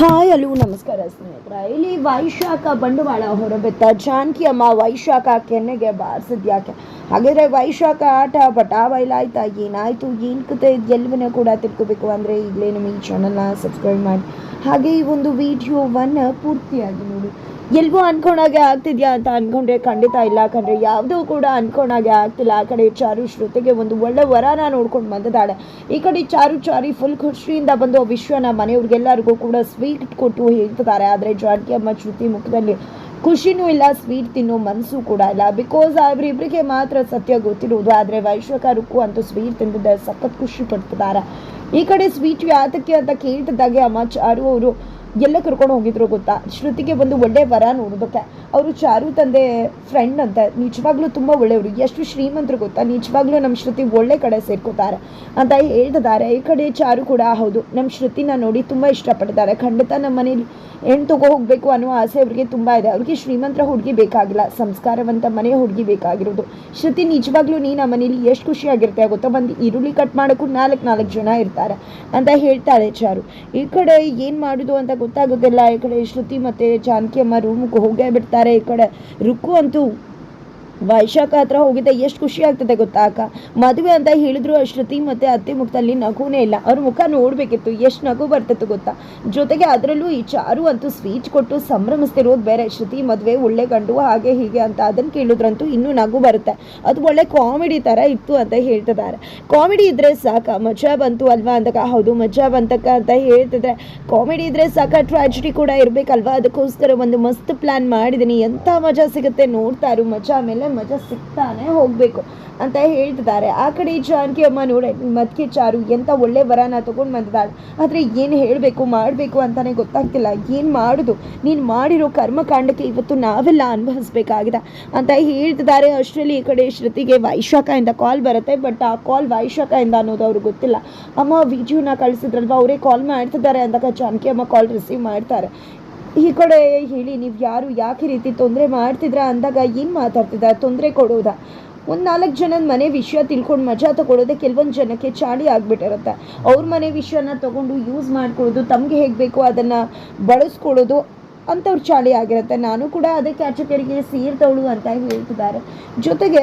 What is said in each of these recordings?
Hi ಅಲ್ಲೂ, ನಮಸ್ಕಾರ ಸ್ನೇಹಿತರ. ಇಲ್ಲಿ ವೈಶಾಖ ಬಂಡವಾಳ ಹೊರಬಿತ್ತ ಜಾನಕಿ ಅಮ್ಮ ವೈಶಾಖ ಕೆನ್ನೆಗೆ ಬಾರಿಸಿದ್ಯಾಕೆ ಹಾಗಾದರೆ ವೈಶಾಖ ಆಟ ಪಟಾ ಬಯಲಾಯ್ತಾ ಏನಾಯಿತು? ಏನು ಕತೆ? ಎಲ್ಲವನ್ನ ಕೂಡ ತಿಳ್ಕೊಬೇಕು ಅಂದರೆ ಈಗಲೇ ನಮ್ಮ ಈ ಚಾನಲ್ನ ಸಬ್ಸ್ಕ್ರೈಬ್ ಮಾಡಿ. ಹಾಗೆ ಈ ಒಂದು ವಿಡಿಯೋವನ್ನು ಪೂರ್ತಿಯಾಗಿ ನೋಡಿ. ಎಲ್ಗೂ ಅನ್ಕೊಂಡಾಗೆ ಆಗ್ತಿದ್ಯಾ ಅಂತ ಅನ್ಕೊಂಡ್ರೆ ಖಂಡಿತ ಇಲ್ಲ ಯಾಕಂದ್ರೆ ಯಾವುದೂ ಕೂಡ ಅನ್ಕೊಂಡಾಗೆ ಆಗ್ತಿಲ್ಲ. ಆ ಕಡೆ ಚಾರು ಶ್ರುತಿಗೆ ಒಂದು ಒಳ್ಳೆ ವರನ ನೋಡ್ಕೊಂಡು ಬಂದಿದ್ದಾಳೆ. ಈ ಕಡೆ ಚಾರು ಚಾರಿ ಫುಲ್ ಖುಷಿಯಿಂದ ಬಂದು ವಿಶ್ವನ ಮನೆಯವ್ರಿಗೆಲ್ಲರಿಗೂ ಕೂಡ ಸ್ವೀಟ್ ಕೊಟ್ಟು ಹೇಳ್ತಿದ್ದಾರೆ. ಆದರೆ ಜಾನಕಿ ಅಮ್ಮ, ಶ್ರುತಿ ಮುಖದಲ್ಲಿ ಖುಷಿನೂ ಇಲ್ಲ ಸ್ವೀಟ್ ತಿನ್ನೋ ಮನಸ್ಸು ಕೂಡ ಇಲ್ಲ. ಬಿಕಾಸ್ ಅವರಿಬ್ಬರಿಗೆ ಮಾತ್ರ ಸತ್ಯ ಗೊತ್ತಿರುವುದು ಆದರೆ ವೈಶ್ವಕರಕ್ಕೂ ಅಂತೂ ಸ್ವೀಟ್ ತಿಂದಿದ್ದ, ಸಖತ್ ಖುಷಿ ಪಡ್ತಿದ್ದಾರೆ. ಈ ಕಡೆ ಸ್ವೀಟ್ ಯಾತಕ್ಕೆ ಅಂತ ಕೇಳ್ತಿದ್ದಾಗೆ ಅಮ್ಮ, ಚಾರು ಅವರು ಎಲ್ಲ ಕರ್ಕೊಂಡು ಹೋಗಿದ್ರು ಗೊತ್ತಾ? ಶ್ರುತಿಗೆ ಒಂದು ಒಳ್ಳೆ ವರ ನೋಡೋದಕ್ಕೆ. ಅವರು ಚಾರು ತಂದೆ ಫ್ರೆಂಡ್ ಅಂತ. ನಿಜವಾಗ್ಲೂ ತುಂಬ ಒಳ್ಳೆಯವರು. ಎಷ್ಟು ಶ್ರೀಮಂತರು ಗೊತ್ತಾ? ನಿಜವಾಗ್ಲೂ ನಮ್ಮ ಶ್ರುತಿ ಒಳ್ಳೆ ಕಡೆ ಸೇರ್ಕೋತಾರೆ. ಅಂತ ಹೇಳ್ತಿದ್ದಾರೆ. ಈ ಕಡೆ ಚಾರು ಕೂಡ ಹೌದು. ನಮ್ಮ ಶ್ರುತಿನ ನೋಡಿ ತುಂಬ ಇಷ್ಟಪಡ್ತಾರೆ. ಖಂಡಿತ ನಮ್ಮ ಮನೇಲಿ ಹೆಣ್ಣು ತಗೋ ಹೋಗಬೇಕು ಅನ್ನೋ ಆಸೆ ಅವರಿಗೆ ತುಂಬ ಇದೆ. ಅವ್ರಿಗೆ ಶ್ರೀಮಂತರ ಹುಡುಗಿ ಬೇಕಾಗಿಲ್ಲ. ಸಂಸ್ಕಾರವಂತ ಮನೆ ಹುಡುಗಿ ಬೇಕಾಗಿರೋದು. ಶ್ರುತಿ ನಿಜವಾಗ್ಲೂ ನೀನು ನಮ್ಮ ಮನೇಲಿ ಎಷ್ಟು ಖುಷಿಯಾಗಿರುತ್ತೆ ಗೊತ್ತಾ? ಬಂದು ಈರುಳ್ಳಿ ಕಟ್ ಮಾಡೋಕ್ಕೂ ನಾಲ್ಕು ನಾಲ್ಕು ಜನ ಇರ್ತಾರೆ. ಅಂತ ಹೇಳ್ತಾಳೆ ಚಾರು. ಈ ಕಡೆ ಏನು ಮಾಡೋದು ಅಂತ ಗೊತ್ತಾಗೋದಿಲ್ಲ. ಈ ಕಡೆ ಶ್ರುತಿ ಮತ್ತು ಜಾನಕಿ ಅಮ್ಮ ರೂಮ್ಗೆ ಹೋಗೇ ಬಿಡ್ತಾರೆ. ಈ ಕಡೆ ರುಕ್ಕು ಅಂತೂ ವೈಶಾಖ ಹತ್ರ ಹೋಗಿದ್ದೆ, ಎಷ್ಟು ಖುಷಿ ಆಗ್ತದೆ ಗೊತ್ತಾ ಅಕ್ಕ? ಮದುವೆ ಅಂತ ಹೇಳಿದ್ರು ಅಶ್ರತಿ ಮತ್ತು ಅತ್ತೆ ಮುಖದಲ್ಲಿ ನಗುನೇ ಇಲ್ಲ. ಅವ್ರ ಮುಖ ನೋಡಬೇಕಿತ್ತು, ಎಷ್ಟು ನಗು ಬರ್ತಿತ್ತು ಗೊತ್ತಾ? ಜೊತೆಗೆ ಅದರಲ್ಲೂ ಈ ಚಾರು ಅಂತೂ ಸ್ವೀಚ್ ಕೊಟ್ಟು ಸಂಭ್ರಮಿಸ್ತಿರೋದು ಬೇರೆ ಶ್ರುತಿ ಮದುವೆ ಒಳ್ಳೆ ಗಂಡು, ಹಾಗೆ ಹೀಗೆ ಅಂತ ಅದನ್ನು ಕೇಳಿದ್ರಂತೂ ಇನ್ನೂ ನಗು ಬರುತ್ತೆ. ಅದು ಒಳ್ಳೆ ಕಾಮಿಡಿ ಥರ ಇತ್ತು ಅಂತ ಹೇಳ್ತಿದ್ದಾರೆ. ಕಾಮಿಡಿ ಇದ್ರೆ ಸಾಕ ಮಜಾ ಬಂತು ಅಲ್ವಾ ಅಂತಕ ಹೌದು ಮಜಾ ಬಂತಕ್ಕ ಅಂತ ಹೇಳ್ತಿದ್ರೆ ಕಾಮಿಡಿ ಇದ್ರೆ ಸಾಕ ಟ್ರಾಜಿಡಿ ಕೂಡ ಇರಬೇಕಲ್ವಾ? ಅದಕ್ಕೋಸ್ಕರ ಒಂದು ಮಸ್ತ್ ಪ್ಲಾನ್ ಮಾಡಿದ್ದೀನಿ ಎಂಥ ಮಜಾ ಸಿಗುತ್ತೆ ನೋಡ್ತಾರು ಮಜಾ ಮೇಲೆ. ಮಜಾ ಸಿಗ್ತಾನೆ ಹೋಗಬೇಕು ಅಂತ ಹೇಳ್ತಿದ್ದಾರೆ. ಆ ಕಡೆ ಜಾನಕಿ ಅಮ್ಮ ನೋಡಿ ಮದ್ಕೆ ಚಾರು ಎಂಥ ಒಳ್ಳೆ ವರನ ತೊಗೊಂಡು ಬಂದಿದ್ದಾಳೆ. ಆದರೆ ಏನು ಹೇಳಬೇಕು, ಮಾಡಬೇಕು ಅಂತಾನೆ ಗೊತ್ತಾಗ್ತಿಲ್ಲ. ಏನು ಮಾಡೋದು? ನೀನು ಮಾಡಿರೋ ಕರ್ಮಕಾಂಡಕ್ಕೆ ಇವತ್ತು ನಾವೆಲ್ಲ ಅನುಭವಿಸ್ಬೇಕಾಗಿದೆ ಅಂತ ಹೇಳ್ತಿದ್ದಾರೆ. ಅಷ್ಟರಲ್ಲಿ ಈ ಕಡೆ ಶ್ರುತಿಗೆ ವೈಶಾಖದಿಂದ ಕಾಲ್ ಬರುತ್ತೆ ಬಟ್ ಆ ಕಾಲ್ ವೈಶಾಖದಿಂದ ಅನ್ನೋದು ಅವ್ರಿಗೆ ಗೊತ್ತಿಲ್ಲ. ಅಮ್ಮ ವಿಡಿಯೋನ ಕಳಿಸಿದ್ರಲ್ವ? ಅವರೇ ಕಾಲ್ ಮಾಡ್ತಿದ್ದಾರೆ ಅಂದಾಗ ಜಾನಕಿ ಅಮ್ಮ ಕಾಲ್ ರಿಸೀವ್ ಮಾಡ್ತಾರೆ. ಈ ಕಡೆ ಹೇಳಿ, ನೀವು ಯಾರು, ಯಾಕೆ ರೀತಿ ತೊಂದರೆ ಮಾಡ್ತಿದ್ರ ಅಂದಾಗ ಏನು ಮಾತಾಡ್ತಿದ್ದ ತೊಂದರೆ ಕೊಡೋದಾ? ಒಂದು ನಾಲ್ಕು ಜನದ ಮನೆ ವಿಷಯ ತಿಳ್ಕೊಂಡು ಮಜಾ ತಗೊಳ್ಳೋದೆ ಕೆಲವೊಂದು ಜನಕ್ಕೆ ಚಾಡಿ ಆಗಿಬಿಟ್ಟಿರುತ್ತೆ. ಅವ್ರ ಮನೆ ವಿಷಯನ ತಗೊಂಡು ಯೂಸ್ ಮಾಡ್ಕೊಳ್ಳೋದು ತಮಗೆ ಹೇಗೆ ಬೇಕೋ ಅದನ್ನು ಬಳಸ್ಕೊಳ್ಳೋದು ಅಂಥವ್ರು ಚಾಳಿ ಆಗಿರುತ್ತೆ. ನಾನು ಕೂಡ ಅದೇ ಕ್ಯಾಟಗರಿಗೆ ಸೇರ್ತವಳು ಅಂತ ಹೇಳ್ತಿದ್ದಾರೆ. ಜೊತೆಗೆ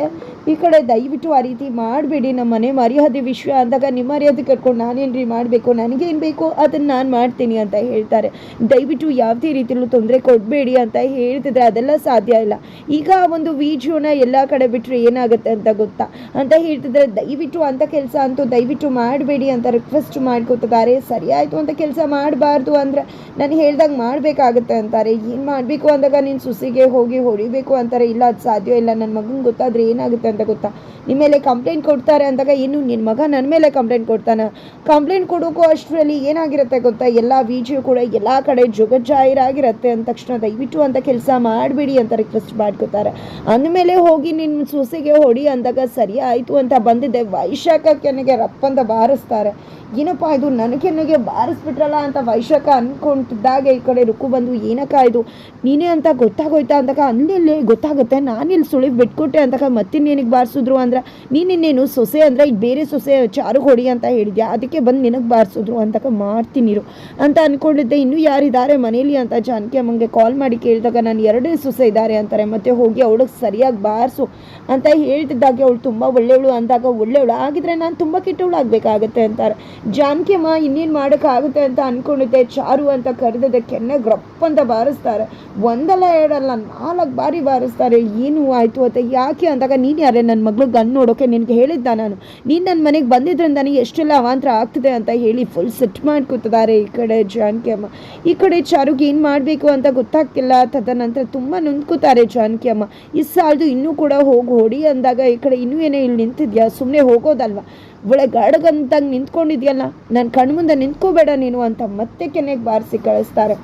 ಈ ಕಡೆ ದಯವಿಟ್ಟು ಆ ರೀತಿ ಮಾಡಬೇಡಿ. ನಮ್ಮ ಮನೆ ಮರ್ಯಾದೆ ವಿಷಯ ಅಂದಾಗ ನಿಮ್ಮ ಮರ್ಯಾದೆ ಕಟ್ಕೊಂಡು ರೀ ಮಾಡಬೇಕು? ನನಗೇನು ಬೇಕೋ? ಅದನ್ನು ನಾನು ಮಾಡ್ತೀನಿ ಅಂತ ಹೇಳ್ತಾರೆ. ದಯವಿಟ್ಟು ಯಾವುದೇ ರೀತಿಯಲ್ಲೂ ತೊಂದರೆ ಕೊಡಬೇಡಿ ಅಂತ ಹೇಳ್ತಿದ್ರೆ ಅದೆಲ್ಲ ಸಾಧ್ಯ ಇಲ್ಲ. ಈಗ ಆ ಒಂದು ವಿಡಿಯೋನ ಎಲ್ಲ ಕಡೆ ಬಿಟ್ಟರೆ ಏನಾಗುತ್ತೆ ಅಂತ ಗೊತ್ತಾ? ಅಂತ ಹೇಳ್ತಿದ್ರೆ ದಯವಿಟ್ಟು ಅಂಥ ಕೆಲಸ ಅಂತೂ ದಯವಿಟ್ಟು ಮಾಡಬೇಡಿ ಅಂತ ರಿಕ್ವೆಸ್ಟ್ ಮಾಡ್ಕೊತಿದ್ದಾರೆ. ಸರಿ ಆಯಿತು, ಅಂತ ಕೆಲಸ ಮಾಡಬಾರ್ದು ಅಂದರೆ ನಾನು ಹೇಳ್ದಂಗೆ ಮಾಡಬೇಕಾಗುತ್ತೆ ಅಂತಾರೆ, ಏನು ಮಾಡಬೇಕು? ಅಂದಾಗ, ನೀನು ಸುಸಿಗೆ ಹೋಗಿ ಹೊಡಿಬೇಕು ಅಂತಾರೆ, ಇಲ್ಲ, ಅದು ಸಾಧ್ಯ ಇಲ್ಲ ನನ್ನ ಮಗನಿಗೆ ಗೊತ್ತಾದರೆ ಏನಾಗುತ್ತೆ ಅಂತ ಗೊತ್ತಾ? ನಿಮ್ಮ ಮೇಲೆ ಕಂಪ್ಲೇಂಟ್ ಕೊಡ್ತಾರೆ ಅಂದಾಗ, ಇನ್ನು ನಿನ್ನ ಮಗ ನನ್ನ ಮೇಲೆ ಕಂಪ್ಲೇಂಟ್ ಕೊಡ್ತಾನೆ? ಕಂಪ್ಲೇಂಟ್ ಕೊಡೋಕ್ಕೂ ಅಷ್ಟರಲ್ಲಿ ಏನಾಗಿರುತ್ತೆ ಗೊತ್ತಾ? ಎಲ್ಲ ವಿಡಿಯೋ ಕೂಡ ಎಲ್ಲ ಕಡೆ ಜಗಜ್ಜಾಹಿರಾಗಿರುತ್ತೆ ಅಂದ ತಕ್ಷಣ, ದಯವಿಟ್ಟು ಅಂತ ಕೆಲಸ ಮಾಡಬೇಡಿ ಅಂತ ರಿಕ್ವೆಸ್ಟ್ ಮಾಡ್ಕೋತಾರೆ. ಅಂದಮೇಲೆ ಹೋಗಿ ನಿನ್ನ ಸೊಸೆಗೆ ಹೊಡಿ ಅಂದಾಗ, ಸರಿ ಆಯಿತು ಅಂತ ಬಂದಿದ್ದೆ ವೈಶಾಖ ಕೆನೆಗೆ ರಪ್ಪಂತ ಬಾರಿಸ್ತಾರೆ. ಏನಪ್ಪ ಇದು, ನನಗೆ ಬಾರಿಸ್ಬಿಟ್ರಲ್ಲ ಅಂತ ವೈಶಾಖ ಅಂದ್ಕೊಂಡಿದ್ದಾಗ ಈ ಕಡೆ ರುಕ್ಕು ಬಂದು ಏನಕ್ಕ ಇದು ನೀನೇ ಅಂತ ಗೊತ್ತಾಗೋಯ್ತಾ ಅಂತಕ ಅಲ್ಲಿ ಗೊತ್ತಾಗುತ್ತೆ? ನಾನಿಲ್ಲಿ ಸುಳಿವು ಬಿಟ್ಕೊಟ್ಟೆ ಅಂತಕ ಮತ್ತಿನ್ನೇನಿಗೆ ಬಾರಿಸಿದ್ರು ಅಂದ್ರೆ ನೀನಿನ್ನೇನು ಸೊಸೆ ಅಂದರೆ ಈಗ ಬೇರೆ ಸೊಸೆ ಚಾರು ಹೊಡಿ ಅಂತ ಹೇಳಿದ್ಯಾ? ಅದಕ್ಕೆ ಬಂದು ನಿನಗೆ ಬಾರಿಸಿದ್ರು ಅಂತಕ ಮಾಡ್ತೀನಿರು ಅಂತ ಅಂದ್ಕೊಂಡಿದ್ದೆ ಇನ್ನೂ ಯಾರಿದ್ದಾರೆ ಮನೇಲಿ ಅಂತ ಜಾನಕಿ ಅಮ್ಮಂಗೆ ಕಾಲ್ ಮಾಡಿ ಕೇಳಿದಾಗ ನಾನು ಎರಡೇ ಸೊಸೆ ಇದ್ದಾರೆ ಅಂತಾರೆ. ಮತ್ತೆ ಹೋಗಿ ಅವಳಿಗೆ ಸರಿಯಾಗಿ ಬಾರಿಸು ಅಂತ ಹೇಳ್ತಿದ್ದಾಗೆ ಅವಳು ತುಂಬ ಒಳ್ಳೆಯವಳು ಅಂದಾಗ ಒಳ್ಳೆಯವಳು ಆಗಿದ್ರೆ ನಾನು ತುಂಬ ಕೆಟ್ಟವಳು ಆಗಬೇಕಾಗತ್ತೆ ಅಂತಾರೆ. ಜಾನಕಿ ಅಮ್ಮ ಇನ್ನೇನು ಮಾಡೋಕ್ಕಾಗುತ್ತೆ ಅಂತ ಅಂದ್ಕೊಂಡಿದ್ದೆ ಚಾರು ಅಂತ ಕರೆದಿದ್ದೆ ಕೆನ್ನೆ ಗ್ರಪ್ ಅಂತ ಬಾರಿಸ್ತಾರೆ. ಒಂದಲ್ಲ ಎರಡಲ್ಲ, ನಾಲ್ಕು ಬಾರಿ ಬಾರಿಸ್ತಾರೆ. ಏನು ಆಯಿತು ಅಂತ ಯಾಕೆ ಅಂದಾಗ ನೀನು ಯಾರೇ? ನನ್ನ ಮಗಳು ಗನ್ ನೋಡೋಕೆ ನಿನಗೆ ಹೇಳಿದ್ದ ನಾನು. ನೀನು ನನ್ನ ಮನೆಗೆ ಬಂದಿದ್ರಿಂದ ಎಷ್ಟೆಲ್ಲ ಅವಾಂತರ ಆಗ್ತಿದೆ ಅಂತ ಹೇಳಿ ಫುಲ್ ಸೆಟ್ ಮಾಡ್ಕೊತಿದ್ದಾರೆ ಈ ಕಡೆ ಜಾನಕಿ ಅಮ್ಮ. ಈ ಕಡೆ ಚಾರುಗೆ ಏನು ಮಾಡಬೇಕು ಅಂತ ಗೊತ್ತಾಗ್ತಿಲ್ಲ. ತದನಂತರ ತುಂಬ ನೊಂದ್ಕೋತಾರೆ ಜಾನಕಿ ಅಮ್ಮ. ಈ ಸಾಲದು ಇನ್ನೂ ಕೂಡ ಹೋಗಿ ಹೊಡಿ ಅಂದಾಗ ಈ ಕಡೆ ಇನ್ನೂ ಏನೇ ಇಲ್ಲಿ ನಿಂತಿದ್ಯಾ? ಸುಮ್ಮನೆ ಹೋಗೋದಲ್ವಾ? ಒಳ್ಳೆ ಗಾಡಗಂತಂಗೆ ನಿಂತ್ಕೊಂಡಿದ್ಯಲ್ಲ? ನನ್ನ ಕಣ್ಮುಂದೆ ನಿಂತ್ಕೋಬೇಡ ನೀನು ಅಂತ ಮತ್ತೆ ಕೆನೆಗೆ ಬಾರಿಸಿ ಕಳಿಸ್ತಾರೆ.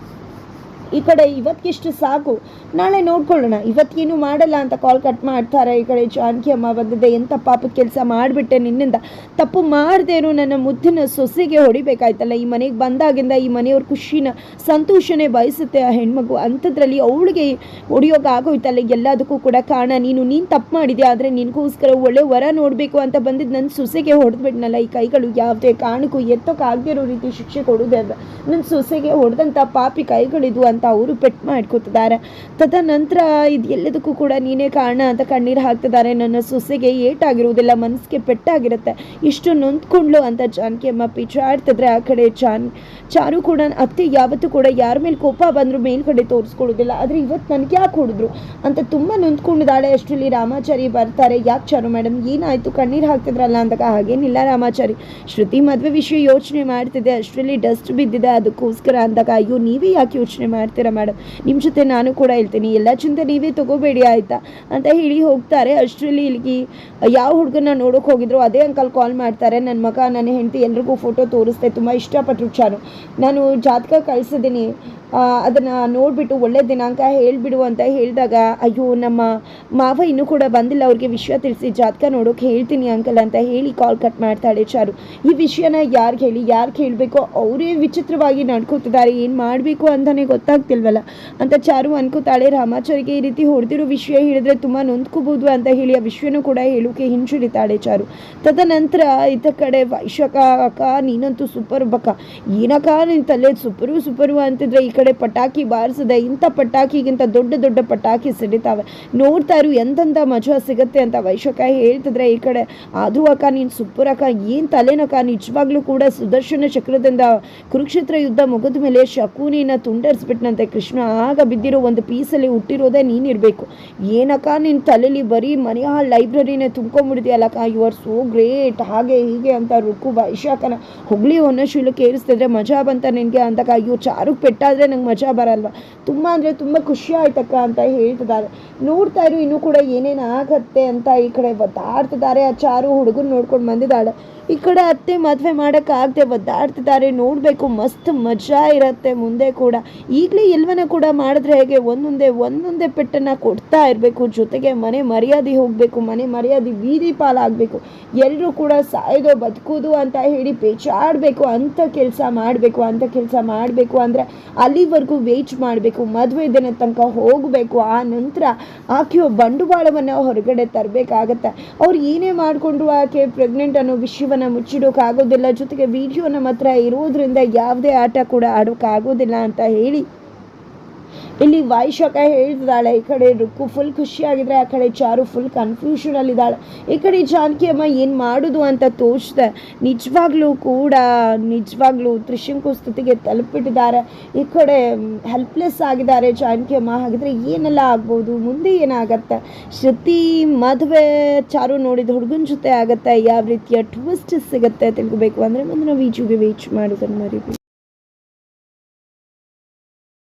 ಈ ಕಡೆ ಇವತ್ತಿಷ್ಟು ಸಾಕು. ನಾಳೆ ನೋಡ್ಕೊಳ್ಳೋಣ. ಇವತ್ತೇನು ಮಾಡಲ್ಲ ಅಂತ ಕಾಲ್ ಕಟ್ ಮಾಡ್ತಾರೆ. ಈ ಕಡೆ ಜಾನಕಿ ಅಮ್ಮ ಬಂದಿದೆ. ಎಂಥ ಪಾಪದ ಕೆಲಸ ಮಾಡಿಬಿಟ್ಟೆ ನಿನ್ನಿಂದ. ತಪ್ಪು ಮಾಡದೇನು ನನ್ನ ಮುದ್ದಿನ ಸೊಸೆಗೆ ಹೊಡಿಬೇಕಾಯ್ತಲ್ಲ. ಈ ಮನೆಗೆ ಬಂದಾಗಿಂದ ಈ ಮನೆಯವ್ರ ಖುಷಿನ ಸಂತೋಷನೇ ಬಯಸುತ್ತೆ ಆ ಹೆಣ್ಮಗು. ಅಂಥದ್ರಲ್ಲಿ ಅವಳಿಗೆ ಹೊಡಿಯೋಕ್ಕಾಗೋಯ್ತಲ್ಲ ಎಲ್ಲದಕ್ಕೂ ಕೂಡ ಕಾರಣ. ನೀನು ನೀನು ತಪ್ಪು ಮಾಡಿದೆ ಆದರೆ ನಿನಗೋಸ್ಕರ ಒಳ್ಳೆ ವರ ನೋಡಬೇಕು ಅಂತ ಬಂದಿದ್ದು ನನ್ನ ಸೊಸೆಗೆ ಹೊಡೆದ್ಬಿಟ್ನಲ್ಲ. ಈ ಕೈಗಳು ಯಾವುದೇ ಕಾರಣಕ್ಕೂ ಎತ್ತೋಕ್ಕಾಗದಿರೋ ರೀತಿ ಶಿಕ್ಷೆ ಕೊಡೋದೇ ಅಲ್ಲ. ನನ್ನ ಸೊಸೆಗೆ ಹೊಡೆದಂಥ ಪಾಪಿ ಕೈಗಳಿದ್ವು ಅಂತ ಅವರು ಪೆಟ್ಟು ಮಾಡ್ಕೋತಿದ್ದಾರೆ. ತದನಂತರ ಇದು ಎಲ್ಲದಕ್ಕೂ ಕೂಡ ನೀನೇ ಕಾರಣ ಅಂತ ಕಣ್ಣೀರು ಹಾಕ್ತಿದ್ದಾರೆ. ನನ್ನ ಸೊಸೆಗೆ ಏಟಾಗಿರುವುದಿಲ್ಲ, ಮನಸ್ಸಿಗೆ ಪೆಟ್ಟಾಗಿರುತ್ತೆ. ಇಷ್ಟು ನೊಂದ್ಕೊಂಡ್ಲು ಅಂತ ಜಾನಕಿ ಅಮ್ಮ ಪಿಚಾಡ್ತಿದ್ರೆ ಆ ಕಡೆ ಚಾನ್ ಚಾರು ಕೂಡ, ಅತ್ತೆ ಯಾವತ್ತೂ ಕೂಡ ಯಾರ ಮೇಲೆ ಕೋಪ ಬಂದರೂ ಮೇಲ್ಗಡೆ ತೋರಿಸ್ಕೊಳ್ಳೋದಿಲ್ಲ ಆದರೆ ಇವತ್ತು ನನಗೆ ಯಾಕೆ ಹೊಡೆದ್ರು? ಅಂತ ತುಂಬ ನೊಂದ್ಕೊಂಡಿದ್ದಾಳೆ. ಅಷ್ಟರಲ್ಲಿ ರಾಮಾಚಾರಿ ಬರ್ತಾರೆ. ಯಾಕೆ ಚಾರು ಮೇಡಮ್ ಏನಾಯಿತು? ಕಣ್ಣೀರು ಹಾಕ್ತಿದ್ರಲ್ಲ ಅಂದಾಗ ಹಾಗೇನಿಲ್ಲ ರಾಮಾಚಾರಿ. ಶ್ರುತಿ ಮದುವೆ ವಿಷಯ ಯೋಚನೆ ಮಾಡ್ತಿದೆ. ಅಷ್ಟರಲ್ಲಿ ಡಸ್ಟ್ ಬಿದ್ದಿದೆ. ಅದಕ್ಕೋಸ್ಕರ ಅಂದಾಗ ಅಯ್ಯೋ, ನೀವೇ ಯಾಕೆ ಯೋಚನೆ ಮಾಡ್ತೀರಾ ಮೇಡಮ್ ನಿಮ್ಮ ಜೊತೆ ನಾನು ಕೂಡ ಹೇಳ್ತೀನಿ ಎಲ್ಲ ಚಿಂತೆ ನೀವೇ ತಗೋಬೇಡಿ, ಆಯಿತಾ? ಅಂತ ಹೇಳಿ ಹೋಗ್ತಾರೆ. ಅಷ್ಟರಲ್ಲಿ ಇಲ್ಲಿಗೆ ಯಾವ ಹುಡುಗನ ನೋಡೋಕೆ ಹೋಗಿದ್ರು, ಅದೇ ಅಂಕಲ್ ಕಾಲ್ ಮಾಡ್ತಾರೆ. ನನ್ನ ಮಗ, ನನ್ನ ಹೆಂಡತಿ ಎಲ್ರಿಗೂ ಫೋಟೋ ತೋರಿಸ್ದೆ. ತುಂಬ ಇಷ್ಟಪಟ್ಟರು ಚಾನು ನಾನು ಜಾತಕ ಕಳಿಸಿದ್ದೀನಿ. ಅದನ್ನು ನೋಡಿಬಿಟ್ಟು ಒಳ್ಳೆ ದಿನಾಂಕ ಹೇಳಿಬಿಡು ಅಂತ ಹೇಳಿದಾಗ, ಅಯ್ಯೋ, ನಮ್ಮ ಮಾವ ಇನ್ನೂ ಕೂಡ ಬಂದಿಲ್ಲ. ಅವ್ರಿಗೆ ವಿಷಯ ತಿಳಿಸಿ ಜಾತಕ ನೋಡೋಕೆ ಹೇಳ್ತೀನಿ ಅಂಕಲ್ ಅಂತ ಹೇಳಿ ಕಾಲ್ ಕಟ್ ಮಾಡ್ತಾಳೆ ಚಾರು ಈ ವಿಷಯನ ಯಾರಿಗೆ ಹೇಳಿ, ಯಾರಿಗೆ ಹೇಳಬೇಕೋ, ಅವರೇ ವಿಚಿತ್ರವಾಗಿ ನಡ್ಕೋತಿದ್ದಾರೆ. ಏನು ಮಾಡಬೇಕು ಅಂತಲೇ ಗೊತ್ತಾಗ್ತಿಲ್ವಲ್ಲ? ಅಂತ ಚಾರು ಅನ್ಕೋತಾಳೆ. ರಾಮಾಚಾರಿಗೆ ಈ ರೀತಿ ಹೊಡೆದಿರೋ ವಿಷಯ ಹೇಳಿದ್ರೆ ತುಂಬ ನೊಂದ್ಕೋಬೋದು ಅಂತ ಹೇಳಿ ಆ ವಿಷಯನೂ ಕೂಡ ಹೇಳೋಕೆ ಹಿಂಜರಿತಾಳೆ ಚಾರು. ತದನಂತರ ಇತ ಕಡೆ ವೈಶಕ ಅಕ್ಕ, ನೀನಂತೂ ಸೂಪರ್ ಬಕ್ಕ ಏನಕ್ಕ? ನಿನ್ನ ತಲೆ ಸೂಪರು ಸೂಪರು ಅಂತಿದ್ರೆ ಈ ಕಡೆ ಪಟಾಕಿ ಬಾರಿಸಿದೆ. ಇಂಥ ಪಟಾಕಿಗಿಂತ ದೊಡ್ಡ ದೊಡ್ಡ ಪಟಾಕಿ ಸಿಡಿತಾವೆ. ನೋಡ್ತಾರು ಎಂತೆಂಥ ಮಜಾ ಸಿಗುತ್ತೆ ಅಂತ ವೈಶಕ ಹೇಳ್ತಿದ್ರೆ ಈ ಕಡೆ. ಅದು ಅಕ್ಕ, ನೀನು ಸೂಪರ್ ಅಕ್ಕ. ಏನು ತಲೆನಕ್ಕ ನಿಜವಾಗ್ಲೂ ಕೂಡ ಸುದರ್ಶನ ಚಕ್ರದಿಂದ ಕುರುಕ್ಷೇತ್ರ ಯುದ್ಧ ಮುಗಿದ ಮೇಲೆ ಶಕುನಿನ ತುಂಡರಿಸ್ಬಿಟ್ನಂತೆ ಕೃಷ್ಣ? ಆಗ ಬಿದ್ದಿರೋ ಒಂದು ಪೀಸಲ್ಲಿ ಹುಟ್ಟಿರೋದೇ ನೀನಿರಬೇಕು. ಏನಕ್ಕ ನಿನ್ನ ತಲೆಯಲ್ಲಿ ಬರೀ ಮನೆಯ ಲೈಬ್ರರಿನೇ ತುಂಬ್ಕೊಂಬಿಡ್ತೀಯಲ್ಲಕ್ಕ ಯು ಆರ್ ಸೋ ಗ್ರೇಟ್ ಹಾಗೆ ಹೀಗೆ ಅಂತ ರುಕು ವೈಶಾಖನ ಹೊಗಳಿ ಹೊನ್ನಶೀಲಕ್ಕೆ ಏರಿಸ್ತಿದ್ರೆ ಮಜಾ ಬಂತ ನಿನಗೆ ಅಂತಕ್ಕ? ಅಯ್ಯೋ ಚಾರು ಪೆಟ್ಟಾದರೆ ನಂಗೆ ಮಜಾ ಬರಲ್ವಾ? ತುಂಬ ಅಂದರೆ ತುಂಬ ಖುಷಿ ಆಯ್ತಕ್ಕ ಅಂತ ಹೇಳ್ತಿದ್ದಾರೆ. ನೋಡ್ತಾ ಇರು, ಇನ್ನೂ ಕೂಡ ಏನೇನು ಆಗತ್ತೆ ಅಂತ ಈ ಕಡೆ ಒದ್ದಾಡ್ತಿದ್ದಾರೆ. ಆ ಚಾರು ಹುಡುಗನ ನೋಡ್ಕೊಂಡು ಬಂದಿದ್ದಾಳೆ. ಈ ಕಡೆ ಅತ್ತೆ ಮದುವೆ ಮಾಡೋಕ್ಕಾಗದೆ ಒದ್ದಾಡ್ತಿದ್ದಾರೆ. ನೋಡಬೇಕು, ಮಸ್ತ್ ಮಜಾ ಇರುತ್ತೆ ಮುಂದೆ ಕೂಡ. ಈಗಲೇ ಇಲ್ವನ ಕೂಡ ಮಾಡಿದ್ರೆ ಹೇಗೆ ಒಂದೊಂದೇ ಒಂದೊಂದೇ ಪೆಟ್ಟನ್ನು ಕೊಡ್ತಾ ಇರಬೇಕು, ಜೊತೆಗೆ ಮನೆ ಮರ್ಯಾದೆ ಹೋಗಬೇಕು, ಮನೆ ಮರ್ಯಾದೆ ಬೀದಿ ಪಾಲಾಗಬೇಕು ಎಲ್ಲರೂ ಕೂಡ ಸಾಯೋದು ಬದುಕೋದು ಅಂತ ಹೇಳಿ ಪೇಚಾಡಬೇಕು ಅಂಥ ಕೆಲಸ ಮಾಡಬೇಕು ಅಂಥ ಕೆಲಸ ಮಾಡಬೇಕು ಅಂದರೆ ಅಲ್ಲಿವರೆಗೂ ವೇಟ್ ಮಾಡಬೇಕು, ಮದುವೆ ದಿನ ತನಕ ಹೋಗಬೇಕು, ಆ ನಂತರ ಆಕೆಯ ಬಂಡವಾಳವನ್ನು ಹೊರಗಡೆ ತರಬೇಕಾಗತ್ತೆ. ಅವ್ರು ಏನೇ ಮಾಡಿಕೊಂಡ್ರು ಆಕೆ ಪ್ರೆಗ್ನೆಂಟ್ ಅನ್ನೋ ವಿಷಯವನ್ನು ಮುಚ್ಚಿಡೋಕ್ಕಾಗೋದಿಲ್ಲ ಜೊತೆಗೆ ವಿಡಿಯೋ ನಮ್ಮ ಹತ್ರ ಇರೋದ್ರಿಂದ ಯಾವುದೇ ಆಟ ಕೂಡ ಆಡೋಕ್ಕಾಗೋದಿಲ್ಲ ಅಂತ ಹೇಳಿ ಇಲ್ಲಿ ವೈಶಾಖ ಹೇಳ್ತಿದ್ದಾಳೆ. ಈ ಕಡೆ ರುಕ್ಕು ಫುಲ್ ಖುಷಿಯಾಗಿದ್ರೆ, ಆ ಕಡೆ ಚಾರು ಫುಲ್ ಕನ್ಫ್ಯೂಷನ್ ಕನ್ಫ್ಯೂಷನಲ್ಲಿದ್ದಾಳೆ ಈ ಕಡೆ ಜಾನಕಿ ಅಮ್ಮ ಏನು ಮಾಡೋದು ಅಂತ ತೋಚ್ದೆ ನಿಜವಾಗ್ಲೂ ಕೂಡ, ನಿಜವಾಗ್ಲೂ ತ್ರಿಶಂಕು ಸ್ಥಿತಿಗೆ ತಲುಪಿಟ್ಟಿದ್ದಾರೆ. ಈ ಕಡೆ ಹೆಲ್ಪ್ಲೆಸ್ ಆಗಿದ್ದಾರೆ ಜಾನಕಿ ಅಮ್ಮ. ಹಾಗಿದ್ರೆ ಏನೆಲ್ಲ ಆಗ್ಬೋದು? ಮುಂದೆ ಏನಾಗತ್ತೆ? ಶ್ರುತಿ, ಮದುವೆ, ಚಾರು ನೋಡಿದ ಹುಡುಗನ ಜೊತೆ ಆಗತ್ತೆ. ಯಾವ ರೀತಿಯ ಟ್ವಿಸ್ಟ್ ಸಿಗುತ್ತೆ ತಿಳ್ಕೊಬೇಕು ಅಂದರೆ ಮುಂದಿನ ಈಚುಗೆ ವೇಚ್ ಮಾಡೋದನ್ನು ಮರಿಬೇಕು